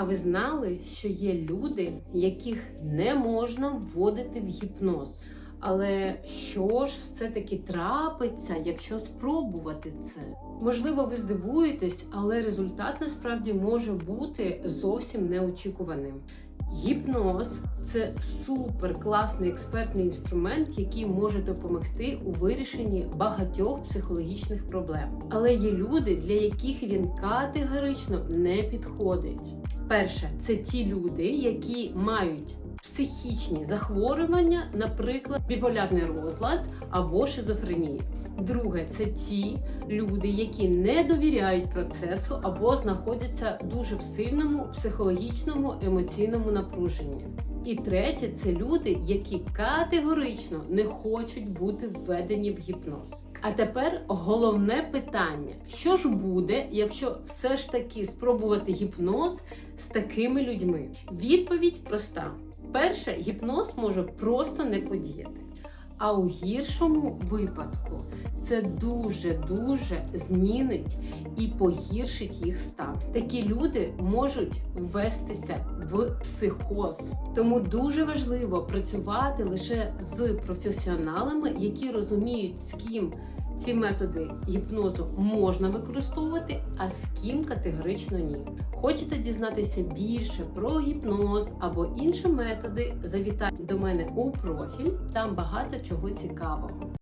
А ви знали, що є люди, яких не можна вводити в гіпноз? Але що ж все-таки трапиться, якщо спробувати це? Можливо, ви здивуєтесь, але результат насправді може бути зовсім неочікуваним. Гіпноз це супер класний експертний інструмент, який може допомогти у вирішенні багатьох психологічних проблем. Але є люди, для яких він категорично не підходить. Перше, це ті люди, які мають психічні захворювання, наприклад, біполярний розлад або шизофренія. Друге, це ті люди, які не довіряють процесу або знаходяться дуже в сильному психологічному емоційному напруженні. І третє це люди, які категорично не хочуть бути введені в гіпноз. А тепер головне питання: що ж буде, якщо все ж таки спробувати гіпноз з такими людьми? Відповідь проста: перше, гіпноз може просто не подіяти. А у гіршому випадку це дуже-дуже змінить і погіршить їх стан. Такі люди можуть ввестися в психоз. Тому дуже важливо працювати лише з професіоналами, які розуміють, з ким ці методи гіпнозу можна використовувати, а з ким категорично ні. Хочете дізнатися більше про гіпноз або інші методи? Завітайте до мене у профіль, там багато чого цікавого.